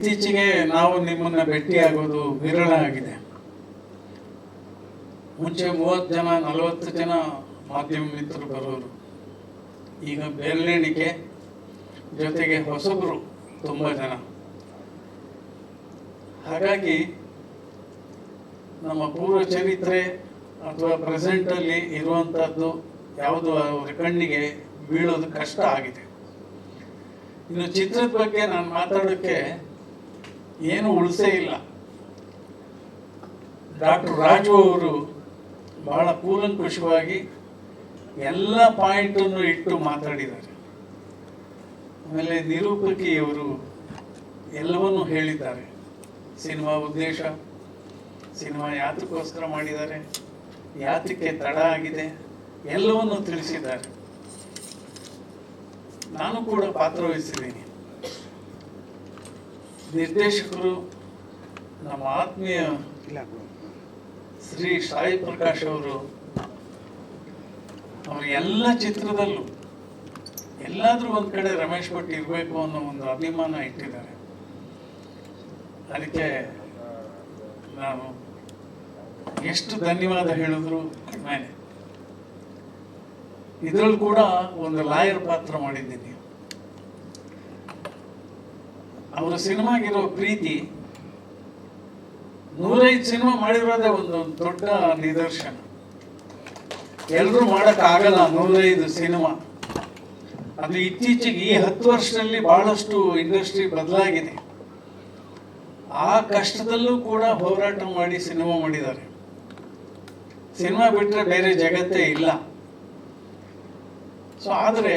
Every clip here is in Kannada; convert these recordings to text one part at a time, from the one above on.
ಇತ್ತೀಚೆಗೆ ನಾವು ನಿಮ್ಮನ್ನ ಭೇಟಿಯಾಗೋದು ವಿರಳ ಆಗಿದೆ ಮುಂಚೆ ಮೂವತ್ತು ಜನ, ನಲವತ್ತು ಜನ ಮಾಧ್ಯಮ ಮಿತ್ರರು ಬರೋರು. ಈಗ ಬೆರಳೆಣಿಕೆ ಜೊತೆಗೆ ಹೊಸಬರು ತುಂಬ ಜನ. ಹಾಗಾಗಿ ನಮ್ಮ ಪೂರ್ವ ಚರಿತ್ರೆ ಅಥವಾ ಪ್ರೆಸೆಂಟಲ್ಲಿ ಇರುವಂಥದ್ದು ಯಾವುದು ಅವರ ಕಣ್ಣಿಗೆ ಬೀಳೋದು ಕಷ್ಟ ಆಗಿದೆ. ಇನ್ನು ಚಿತ್ರದ ಬಗ್ಗೆ ನಾನು ಮಾತಾಡೋಕ್ಕೆ ಏನು ಉಳಿಸೇ ಇಲ್ಲ. ಡಾಕ್ಟರ್ ರಾಜು ಅವರು ಬಹಳ ಕೂಲಂಕುಷವಾಗಿ ಎಲ್ಲ ಪಾಯಿಂಟನ್ನು ಇಟ್ಟು ಮಾತಾಡಿದ್ದಾರೆ. ಆಮೇಲೆ ನಿರೂಪಕಿಯವರು ಎಲ್ಲವನ್ನೂ ಹೇಳಿದ್ದಾರೆ. ಸಿನಿಮಾ ಉದ್ದೇಶ ಸಿನಿಮಾ ಯಾತಕ್ಕೋಸ್ಕರ ಮಾಡಿದ್ದಾರೆ ಯಾತಕ್ಕೆ ತಡ ಆಗಿದೆ ಎಲ್ಲವನ್ನು ತಿಳಿಸಿದ್ದಾರೆ. ನಾನು ಕೂಡ ಪಾತ್ರವಹಿಸಿದ್ದೀನಿ ನಿರ್ದೇಶಕರು ನಮ್ಮ ಆತ್ಮೀಯ ಶ್ರೀ ಸಾಯಿ ಪ್ರಕಾಶ್ ಅವರು ಅವ್ರ ಎಲ್ಲ ಚಿತ್ರದಲ್ಲೂ ಎಲ್ಲಾದ್ರೂ ಒಂದು ಕಡೆ ರಮೇಶ್ ಭಟ್ ಇರಬೇಕು ಅನ್ನೋ ಒಂದು ಅಭಿಮಾನ ಇಟ್ಟಿದ್ದಾರೆ. ಅದಕ್ಕೆ ನಾನು ಎಷ್ಟು ಧನ್ಯವಾದ ಹೇಳಿದ್ರು ಕಡಿಮೆ ಇದರಲ್ಲಿ ಕೂಡ ಒಂದು ಲಾಯರ್ ಪಾತ್ರ ಮಾಡಿದ್ದೀನಿ. ಅವರ ಸಿನಿಮಾಗಿರೋ ಪ್ರೀತಿ, ನೂರೈದು ಸಿನಿಮಾ ಮಾಡಿರೋದೇ ಒಂದು ದೊಡ್ಡ ನಿದರ್ಶನ. ಎಲ್ಲರೂ ಮಾಡೋಕ್ಕಾಗಲ್ಲ ನೂರೈದು ಸಿನಿಮಾ. ಅದು ಇತ್ತೀಚೆಗೆ ಈ ಹತ್ತು ವರ್ಷದಲ್ಲಿ ಬಹಳಷ್ಟು ಇಂಡಸ್ಟ್ರಿ ಬದಲಾಗಿದೆ. ಆ ಕಷ್ಟದಲ್ಲೂ ಕೂಡ ಹೋರಾಟ ಮಾಡಿ ಸಿನಿಮಾ ಮಾಡಿದ್ದಾರೆ. ಸಿನಿಮಾ ಬಿಟ್ಟರೆ ಬೇರೆ ಜಗತ್ತೇ ಇಲ್ಲ. ಸೊ ಆದರೆ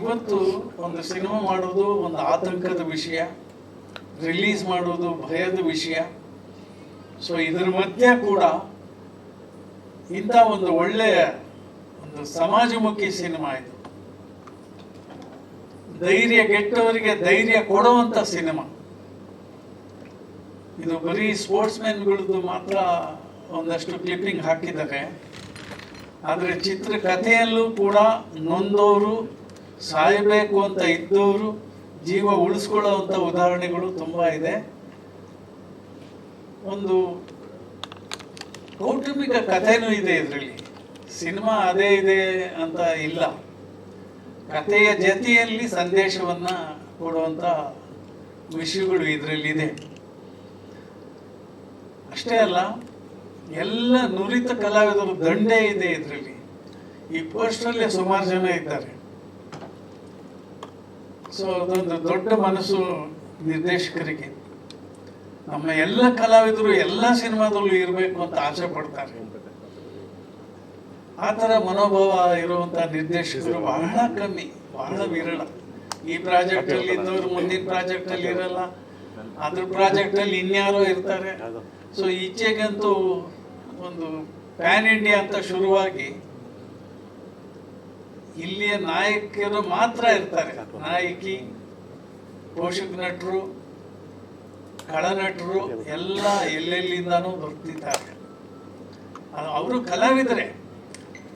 ಇವತ್ತು ಒಂದು ಸಿನಿಮಾ ಮಾಡೋದು ಒಂದು ಆತಂಕದ ವಿಷಯ. ರಿಲೀಸ್ ಮಾಡೋದು ಭಯದ ವಿಷಯ. ಸೊ ಇದರ ಮಧ್ಯೆ ಕೂಡ ಇಂಥ ಒಂದು ಒಳ್ಳೆಯ ಒಂದು ಸಮಾಜಮುಖಿ ಸಿನಿಮಾ ಇದು. ಧೈರ್ಯ ಗೆಟ್ಟವರಿಗೆ ಧೈರ್ಯ ಕೊಡುವಂತ ಸಿನಿಮಾ. ಇದು ಬರೀ ಸ್ಪೋರ್ಟ್ಸ್ ಮ್ಯಾನ್ಗಳದ್ದು ಮಾತ್ರ ಒಂದಷ್ಟು ಕ್ಲಿಪ್ಪಿಂಗ್ ಹಾಕಿದ್ದಾರೆ. ಆದರೆ ಚಿತ್ರಕಥೆಯಲ್ಲೂ ಕೂಡ ನೊಂದವರು ಸಾಯಬೇಕು ಅಂತ ಇದ್ದವರು ಜೀವ ಉಳಿಸ್ಕೊಳ್ಳುವಂಥ ಉದಾಹರಣೆಗಳು ತುಂಬ ಇದೆ. ಒಂದು ಕೌಟುಂಬಿಕ ಕಥೆನೂ ಇದೆ ಇದರಲ್ಲಿ. ಸಿನಿಮಾ ಅದೇ ಇದೆ ಅಂತ ಇಲ್ಲ. ಕಥೆಯ ಜತೆಯಲ್ಲಿ ಸಂದೇಶವನ್ನ ಕೊಡುವಂತ ವಿಷಯಗಳು ಇದರಲ್ಲಿ ಇದೆ. ಅಷ್ಟೇ ಅಲ್ಲ, ಎಲ್ಲ ನುರಿತ ಕಲಾವಿದರು ದಂಡೇ ಇದೆ ಇದರಲ್ಲಿ. ಈ ಪೋಸ್ಟರಲ್ಲೇ ಸುಮಾರು ಜನ ಇದ್ದಾರೆ. ಸೊ ಅದೊಂದು ದೊಡ್ಡ ಮನಸ್ಸು ನಿರ್ದೇಶಕರಿಗೆ. ನಮ್ಮ ಎಲ್ಲ ಕಲಾವಿದರು ಎಲ್ಲ ಸಿನಿಮಾದಲ್ಲೂ ಇರಬೇಕು ಅಂತ ಆಸೆ ಪಡ್ತಾರೆ. ಆ ಥರ ಮನೋಭಾವ ಇರುವಂತ ನಿರ್ದೇಶಕರು ಬಹಳ ಕಮ್ಮಿ, ಬಹಳ ವಿರಳ. ಈ ಪ್ರಾಜೆಕ್ಟ್ ಅಲ್ಲಿ ಇದ್ದವರು ಮುಂದಿನ ಪ್ರಾಜೆಕ್ಟ್ ಅಲ್ಲಿ ಇರಲ್ಲ. ಅದ್ರ ಪ್ರಾಜೆಕ್ಟ್ ಅಲ್ಲಿ ಇನ್ಯಾರೋ ಇರ್ತಾರೆ. ಸೊ ಈಚೆಗಂತೂ ಒಂದು ಪ್ಯಾನ್ ಇಂಡಿಯಾ ಅಂತ ಶುರುವಾಗಿ ಇಲ್ಲಿಯ ನಾಯಕಿಯರು ಮಾತ್ರ ಇರ್ತಾರೆ. ನಾಯಕಿ, ಪೋಷಕ ನಟರು ಕಳನಟರು ಎಲ್ಲ ಎಲ್ಲೆಲ್ಲಿಂದಾನೂ ಬರ್ತಿದ್ದಾರೆ. ಅವರು ಕಲಾವಿದರೆ.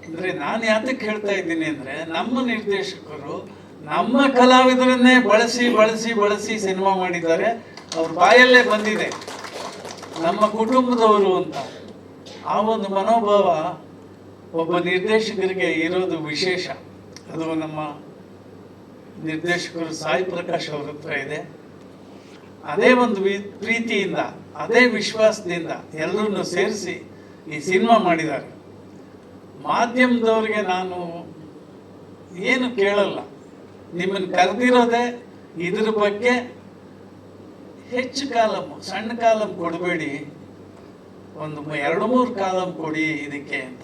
ಅಂದ್ರೆ ನಾನು ಯಾತಕ್ಕೆ ಹೇಳ್ತಾ ಇದ್ದೀನಿ ಅಂದ್ರೆ, ನಮ್ಮ ನಿರ್ದೇಶಕರು ನಮ್ಮ ಕಲಾವಿದರನ್ನೇ ಬಳಸಿ ಬಳಸಿ ಬಳಸಿ ಸಿನಿಮಾ ಮಾಡಿದ್ದಾರೆ. ಅವ್ರ ಬಾಯಲ್ಲೇ ಬಂದಿದೆ. ನಮ್ಮ ಕುಟುಂಬದವರು ಅಂತ. ಆ ಒಂದು ಮನೋಭಾವ ಒಬ್ಬ ನಿರ್ದೇಶಕರಿಗೆ ಇರೋದು ವಿಶೇಷ. ಅದು ನಮ್ಮ ನಿರ್ದೇಶಕರು ಸಾಯಿ ಪ್ರಕಾಶ್ ಅವ್ರ ಹತ್ರ ಇದೆ. ಅದೇ ಒಂದು ಪ್ರೀತಿಯಿಂದ, ಅದೇ ವಿಶ್ವಾಸದಿಂದ ಎಲ್ಲರನ್ನು ಸೇರಿಸಿ ಈ ಸಿನಿಮಾ ಮಾಡಿದ್ದಾರೆ. ಮಾಧ್ಯಮದವ್ರಿಗೆ ನಾನು ಏನು ಕೇಳಲ್ಲ. ನಿಮ್ಮನ್ನು ಕರೆದಿರೋದೆ ಇದ್ರ ಬಗ್ಗೆ ಹೆಚ್ಚು ಕಾಲಂ, ಸಣ್ಣ ಕಾಲಂ ಕೊಡಬೇಡಿ. ಒಂದು ಎರಡು ಮೂರು ಕಾಲಮ್ ಕೊಡಿ ಇದಕ್ಕೆ ಅಂತ.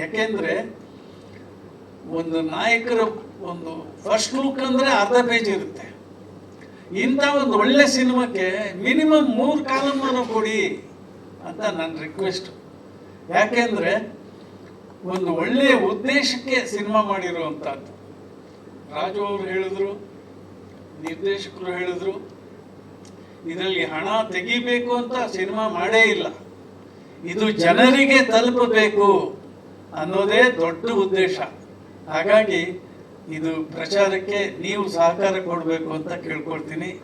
ಯಾಕೆಂದ್ರೆ ಒಂದು ನಾಯಕರ ಒಂದು ಫಸ್ಟ್ ಲುಕ್ ಅಂದ್ರೆ ಅರ್ಧ ಪೇಜ್ ಇರುತ್ತೆ. ಇಂಥ ಒಂದು ಒಳ್ಳೆ ಸಿನಿಮಾಕ್ಕೆ ಮಿನಿಮಮ್ ಮೂರು ಕಾಲಮ್ ಕೊಡಿ ಅಂತ ನನ್ನ ರಿಕ್ವೆಸ್ಟ್ ಯಾಕೆಂದ್ರೆ ಒಂದು ಒಳ್ಳೆಯ ಉದ್ದೇಶಕ್ಕೆ ಸಿನಿಮಾ ಮಾಡಿರುವಂತಹದ್ದು ರಾಜು ಅವರು ಹೇಳಿದ್ರು, ನಿರ್ದೇಶಕರು ಹೇಳಿದ್ರು, ಇದರಲ್ಲಿ ಹಣ ತೆಗಿಬೇಕು ಅಂತ ಸಿನಿಮಾ ಮಾಡೇ ಇಲ್ಲ. ಇದು ಜನರಿಗೆ ತಲುಪಬೇಕು. ಅನ್ನೋದೇ ದೊಡ್ಡ ಉದ್ದೇಶ. ಹಾಗಾಗಿ ಇದು ಪ್ರಚಾರಕ್ಕೆ ನೀವು ಸಹಕಾರ ಕೊಡಬೇಕು ಅಂತ ಕೇಳ್ಕೊಳ್ತೀನಿ.